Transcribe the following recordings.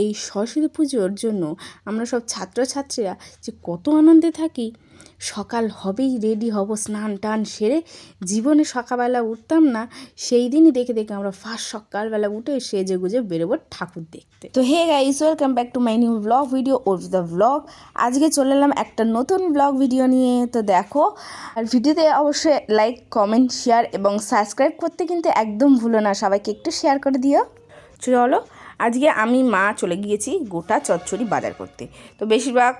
এই সরস্বতী পুজোর জন্য আমরা সব ছাত্রছাত্রীরা যে কত আনন্দে থাকি। সকাল হবেই রেডি হব স্নান টান সেরে জীবনে সকালবেলা উঠতাম না, সেই দিনই দেখে দেখে আমরা ফার্স্ট সকালবেলা উঠে সেজে গুজে বেরোবো ঠাকুর দেখতে। তো hey guys welcome back to my new blog video or the blog আজকে চলে এলাম একটা নতুন ব্লগ ভিডিও নিয়ে। তো দেখো, আর ভিডিওতে অবশ্যই লাইক কমেন্ট শেয়ার এবং সাবস্ক্রাইব করতে কিন্তু একদম ভুলো না। সবাইকে একটু শেয়ার করে দিও। চলো আজকে আমি মা চলে গিয়েছি গোটা চচ্চড়ি বাজার করতে। তো বেশিরভাগ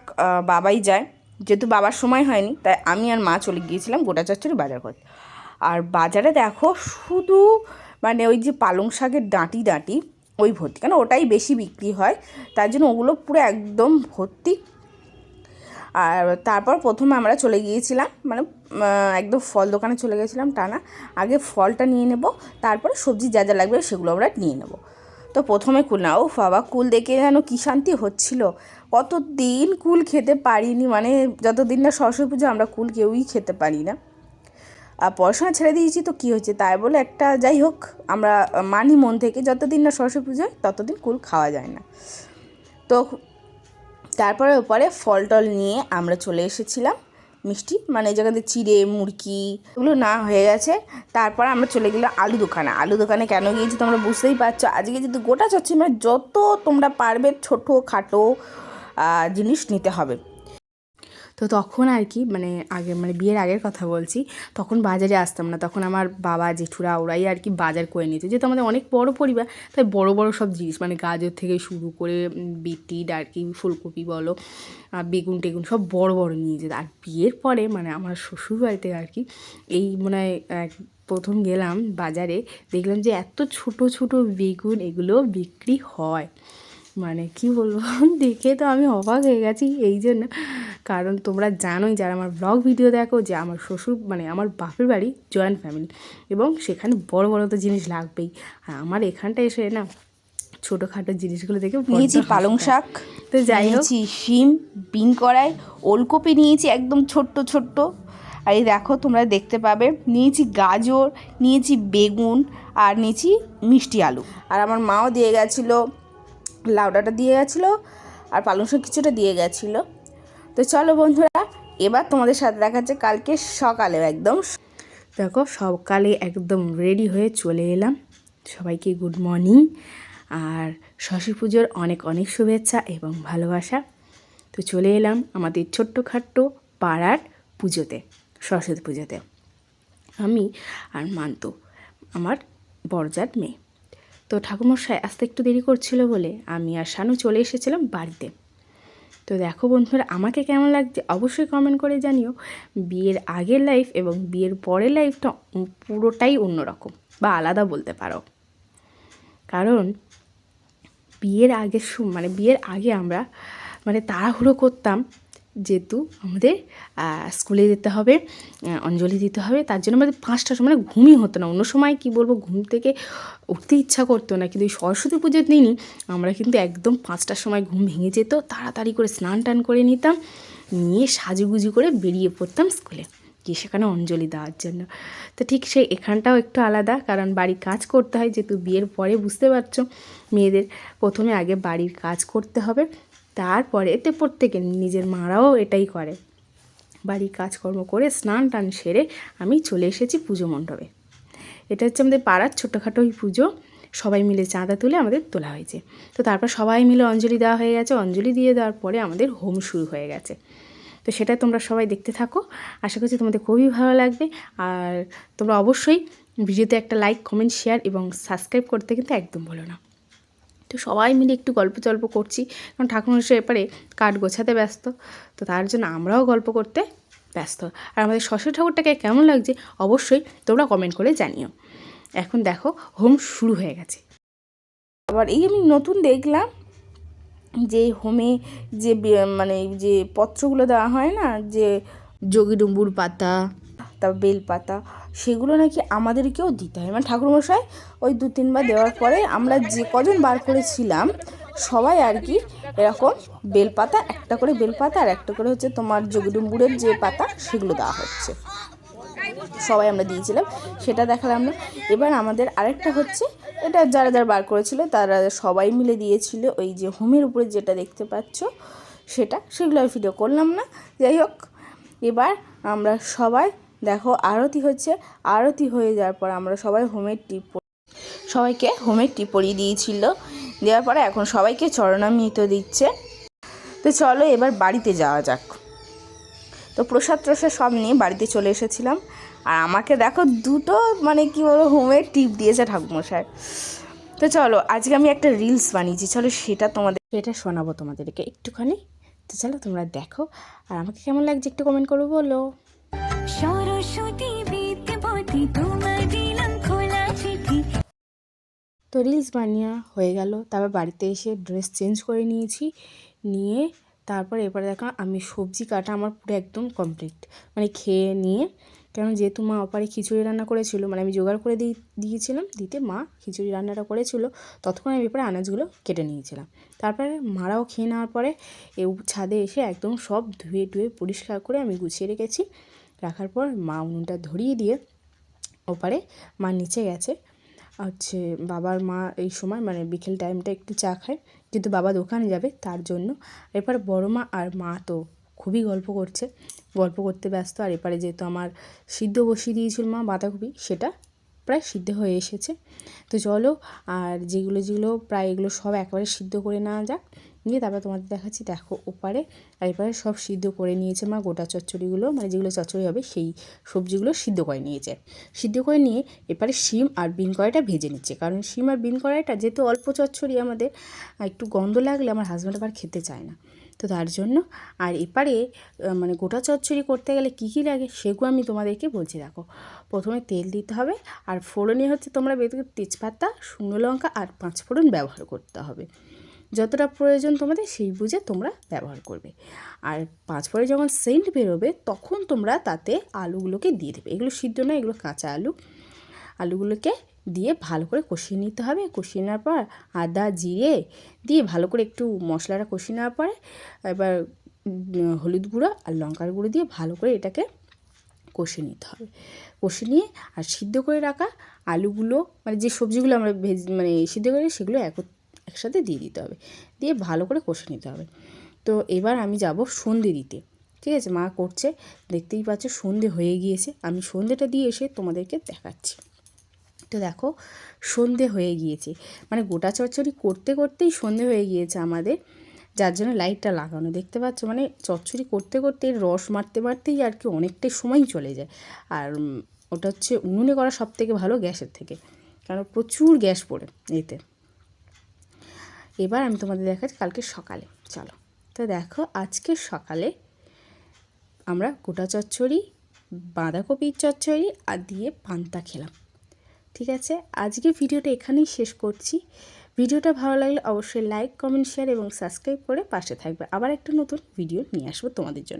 বাবাই যায়। যেহেতু বাবার সময় হয়নি, তাই আমি আর মা চলে গিয়েছিলাম গোটা চচ্চড়ি বাজার করতে। আর বাজারে দেখো, শুধু মানে ওই যে পালং শাকের ডাঁটি ডাঁটি, ওই ভর্তি। কেন? ওটাই বেশি বিক্রি হয়। তার জন্য ওগুলো পুরো একদম ভর্তি। আর তারপর প্রথমে আমরা চলে গিয়েছিলাম মানে একদম ফল দোকানে চলে গেছিলাম টানা। আগে ফলটা নিয়ে নেব, তারপরে সবজি যা যা লাগবে সেগুলো আমরা নিয়ে নেব। তো প্রথমে কুল না ও বাবা, কুল দেখে যেন কী শান্তি হচ্ছিল। কতদিন কুল খেতে পারিনি মানে যতদিন না সরস্বতী পুজো, আমরা কুল কেউই খেতে পারি না। আর পড়াশোনা ছেড়ে দিয়েছি তো কী হচ্ছে তাই বলে একটা যাই হোক, আমরা মানি মন থেকে যতদিন না সরস্বতী পুজোয় ততদিন কুল খাওয়া যায় না। তো তারপরে ওপরে ফল টল নিয়ে আমরা চলে এসেছিলাম। মিষ্টি মানে যেখান থেকে চিড়ে, মুরকি, এগুলো না হয়ে গেছে। তারপর আমরা চলে গেলাম আলু দোকানে। আলু দোকানে কেন গিয়েছি তোমরা বুঝতেই পারছ? আজকে যদি গোটা চাচ্ছি মানে যত তোমরা পারবে ছোটো খাটো জিনিস নিতে হবে। তো তখন আর কি মানে আগে মানে বিয়ের আগের কথা বলছি, তখন বাজারে আসতাম না। তখন আমার বাবা, জেঠুরা ওরাই আর কি বাজার করে নিত। যেহেতু আমাদের অনেক বড় পরিবার, তাই বড় বড় সব জিনিস মানে গাজর থেকে শুরু করে বিট আর কি ফুলকপি বলো বেগুন টেগুন সব বড় বড় নিয়ে যেত। আর বিয়ের পরে মানে আমার শ্বশুর বাড়িতে আর কি, এই মনে হয় প্রথম গেলাম বাজারে, দেখলাম যে এত ছোট ছোট বেগুন এগুলো বিক্রি হয়। মানে কি বলব, দেখে তো আমি অবাক হয়ে গেছি, এই জন্য। কারণ তোমরা জানোই যারা আমার ব্লগ ভিডিও দেখো যে আমার শ্বশুর মানে আমার বাপের বাড়ি জয়েন্ট ফ্যামিলি এবং সেখানে বড় বড় তো জিনিস লাগবেই। আর আমার এখানটা এসে না ছোটোখাটো জিনিসগুলো দেখে নিয়েছি পালং শাক তো যাই হোক। নিয়েছি শিম বিন কড়াই ওলকপি নিয়েছি একদম ছোট্ট ছোট্ট। আর এই দেখো তোমরা দেখতে পাবে নিয়েছি গাজর নিয়েছি বেগুন আর নিয়েছি মিষ্টি আলু। আর আমার মাও দিয়ে গেছিল লাউডাটা দিয়ে গেছিল আর পালং শাক কিছুটা দিয়ে গেছিল। তো চলো বন্ধুরা, এবার তোমাদের সাথে দেখা দেখাচ্ছে কালকে সকালে একদম। দেখো সকালে একদম রেডি হয়ে চলে এলাম। সবাইকে গুড মর্নিং আর সরস্বতী পুজোর অনেক অনেক শুভেচ্ছা এবং ভালোবাসা। তো চলে এলাম আমাদের ছোট্টখাট্ট পাড়ার পুজোতে, সরস্বতী পুজোতে। আমি আর মান্ত, আমার বরজাত মেয়ে। তো ঠাকুরমশাই আসতে একটু দেরি করছিল বলে আমি আর শানু চলে এসেছিলাম বাড়িতে। তো দেখো বন্ধুরা, আমাকে কেমন লাগছে অবশ্যই কমেন্ট করে জানিও। বিয়ের আগের লাইফ এবং বিয়ের পরের লাইফটা পুরোটাই অন্যরকম বা আলাদা বলতে পারো। কারণ বিয়ের আগের মানে বিয়ের আগে আমরা মানে তাড়াহুড়ো করতাম যেহেতু আমাদের স্কুলে যেতে হবে অঞ্জলি দিতে হবে, তার জন্য আমাদের পাঁচটার সময় মানে ঘুমই হতো না। অন্য সময় কি বলব, ঘুম থেকে উঠতে ইচ্ছা করতো না, কিন্তু এই সরস্বতী পুজোর দিনই আমরা কিন্তু একদম পাঁচটার সময় ঘুম ভেঙে যেত, তাড়াতাড়ি করে স্নান টান করে নিতাম, নিয়ে সাজুগুজু করে বেরিয়ে পড়তাম স্কুলে, গিয়ে সেখানে অঞ্জলি দেওয়ার জন্য। তো ঠিক সেই এখানটাও একটু আলাদা, কারণ বাড়ির কাজ করতে হয়, যেহেতু বিয়ের পরে বুঝতে পারছ, মেয়েদের প্রথমে আগে বাড়ির কাজ করতে হবে তারপরে এতে প্রত্যেকে নিজের মারাও এটাই করে। বাড়ির কাজকর্ম করে স্নান টান সেরে আমি চলে এসেছি পুজো মণ্ডপে। এটা হচ্ছে আমাদের পাড়ার ছোটোখাটো ওই পুজো। সবাই মিলে চাঁদা তুলে আমাদের তোলা হয়েছে। তো তারপর সবাই মিলে অঞ্জলি দেওয়া হয়ে গেছে। অঞ্জলি দিয়ে দেওয়ার পরে আমাদের হোম শুরু হয়ে গেছে। তো সেটা তোমরা সবাই দেখতে থাকো। আশা করছি তোমাদের খুবই ভালো লাগবে। আর তোমরা অবশ্যই ভিডিওতে একটা লাইক কমেন্ট শেয়ার এবং সাবস্ক্রাইব করতে কিন্তু একদম ভুলো না। তো সবাই মিলে একটু গল্প টল্প করছি, কারণ ঠাকুর ঠাকুরমশাই এপারে কাঠ গোছাতে ব্যস্ত, তো তার জন্য আমরাও গল্প করতে ব্যস্ত। আর আমাদের সরস্বতী ঠাকুরটাকে কেমন লাগছে অবশ্যই তোমরা কমেন্ট করে জানিও। এখন দেখো, হোম শুরু হয়ে গেছে। আবার এই আমি নতুন দেখলাম যে হোমে যে মানে যে পত্রগুলো দেওয়া হয় না, যে যোগীডুম্বুর পাতা তারপর বেলপাতা সেগুলো নাকি আমাদেরকেও দিতে হয়। মানে ঠাকুরমশাই ওই দু তিনবার দেওয়ার পরে আমরা যে কজন বার করেছিলাম, সবাই আর কি এরকম বেলপাতা, একটা করে বেলপাতা আর একটা করে হচ্ছে তোমার যোগডুম্বুরের যে পাতা সেগুলো দেওয়া হচ্ছে। সবাই আমরা দিয়েছিলাম, সেটা দেখালাম না। এবার আমাদের আরেকটা হচ্ছে, এটা যারা যারা বার করেছিল তারা সবাই মিলে দিয়েছিল ওই যে হোমের উপরে যেটা দেখতে পাচ্ছ সেটা, সেগুলো ভিডিও করলাম না। যাই হোক, এবার আমরা সবাই দেখো আরতি হচ্ছে, আরতি হয়ে যাওয়ার পর আমরা সবাই হোমের টিপ সবাইকে হোমের টিপ পরিয়ে দিয়েছিল। দেওয়ার পরে এখন সবাইকে চরণামৃত দিচ্ছে। তো চলো এবার বাড়িতে যাওয়া যাক। তো প্রসাদ ট্রসাদ সব নিয়ে বাড়িতে চলে এসেছিলাম। আর আমাকে দেখো দুটো মানে কি বলব হোমের টিপ দিয়েছে ঠাকুমশাই তো চলো, আজকে আমি একটা রিলস বানিয়েছি। চলো সেটা তোমাদের সেটা শোনাবো তোমাদেরকে একটুখানি। তো চলো তোমরা দেখো। আর আমাকে কেমন লাগছে একটু কমেন্ট করো বলো। তো রিলস বানিয়ে হয়ে গেল। তারপর বাড়িতে এসে ড্রেস চেঞ্জ করে নিয়েছি। নিয়ে তারপর এরপরে দেখো আমি সবজি কাটা আমার পুরো একদম কমপ্লিট মানে খেয়ে নিয়ে কেন যেহেতু মা অপারে খিচুড়ি রান্না করেছিল মানে আমি জোগাড় করে দিয়ে দিয়েছিলাম, দিতে মা খিচুড়ি রান্নাটা করেছিল, ততক্ষণ আমি এরপরে আনাজগুলো কেটে নিয়েছিলাম। তারপরে মারাও খেয়ে নেওয়ার পরে এ ছাদে এসে একদম সব ধুয়ে টুয়ে পরিষ্কার করে আমি গুছিয়ে রেখেছি। রাখার পর মা উনুনটা ধরিয়ে দিয়ে ওপারে মা নিচে গেছে। হচ্ছে বাবার মা এই সময় মানে বিকেল টাইমটা একটু চা খায়, কিন্তু বাবা দোকানে যাবে তার জন্য। এরপর বড় মা আর মা তো খুবই গল্প করছে। গল্প করতে ব্যস্ত, আর এপারে যেহেতু আমার সিদ্ধ বসিয়ে দিয়েছিল মা বাঁধাকপি, সেটা প্রায় সিদ্ধ হয়ে এসেছে। তো চলো, আর যেগুলো যেগুলো, প্রায় এগুলো সব একবারে সিদ্ধ করে নেওয়া যাক। নিয়ে তারপর তোমাদের দেখাচ্ছি, দেখো ওপারে আর এপারে সব সিদ্ধ করে নিয়েছে মা, গোটা চচ্চড়িগুলো মানে যেগুলো চচ্চড়ি হবে সেই সবজিগুলো সিদ্ধ করে নিয়েছে। সিদ্ধ করে নিয়ে এপারে শিম আর বিন কড়াইটা ভেজে নিচ্ছে। কারণ শিম আর বিন কড়াইটা যেহেতু অল্প চচ্চড়ি আমাদের একটু গন্ধ লাগলে আমার হাজব্যান্ড আবার খেতে চায় না। তো তার জন্য আর এপারে মানে গোটা চচ্চড়ি করতে গেলে কী কী লাগে সেগুলো আমি তোমাদেরকে বলছি, দেখো। প্রথমে তেল দিতে হবে আর ফোড়নে হচ্ছে তোমরা বেদকে তেজপাতা, শুকনো লঙ্কা আর পাঁচ ফোড়ন ব্যবহার করতে হবে। যতটা প্রয়োজন তোমাদের সেই বুঝে তোমরা ব্যবহার করবে। আর পাঁচ পরে যখন সেন্ট বেরোবে, তখন তোমরা তাতে আলুগুলোকে দিয়ে দেবে। এগুলো সিদ্ধ না এগুলো কাঁচা আলু। আলুগুলোকে দিয়ে ভালো করে কষিয়ে নিতে হবে। কষিয়ে নেওয়ার পর আদা, জিরে দিয়ে ভালো করে একটু মশলাটা কষিয়ে নেওয়ার পরে এবার হলুদ গুঁড়ো আর লঙ্কার গুঁড়ো দিয়ে ভালো করে এটাকে কষে নিতে হবে। কষে নিয়ে আর সিদ্ধ করে রাখা আলুগুলো মানে যে সবজিগুলো আমরা ভেজ মানে সিদ্ধ করে সেগুলো এক একসাথে দিয়ে দিতে হবে। দিয়ে ভালো করে কষে নিতে হবে। তো এবার আমি যাব সন্ধে দিতে। ঠিক আছে? মা করছে। দেখতেই পাচ্ছ সন্ধে হয়ে গিয়েছে। আমি সন্ধেটা দিয়ে এসে তোমাদেরকে দেখাচ্ছি। তো দেখো, সন্ধে হয়ে গিয়েছে। মানে গোটা চচ্চড়ি করতে করতেই সন্ধে হয়ে গিয়েছে আমাদের। যার জন্য লাইটটা লাগানো। দেখতে পাচ্ছ? মানে চচ্চড়ি করতে করতে রস মারতে মারতেই আর কি অনেকটাই সময় চলে যায়। আর ওটা হচ্ছে উনুনে করা সব থেকে ভালো গ্যাসের থেকে। কারণ প্রচুর গ্যাস পড়ে এতে। এবার আমি তোমাদের দেখাচ্ছি কালকে সকালে। চলো। তো দেখো, আজকে সকালে আমরা গোটা চচ্চড়ি, বাঁধাকপির চচ্চড়ি আর দিয়ে পান্তা খেলাম। ঠিক আছে? আজকে ভিডিওটা এখানেই শেষ করছি। ভিডিওটা ভালো লাগলে অবশ্যই লাইক কমেন্ট শেয়ার এবং সাবস্ক্রাইব করে পাশে থাকবে। আবার একটা নতুন ভিডিও নিয়ে আসব তোমাদের জন্য।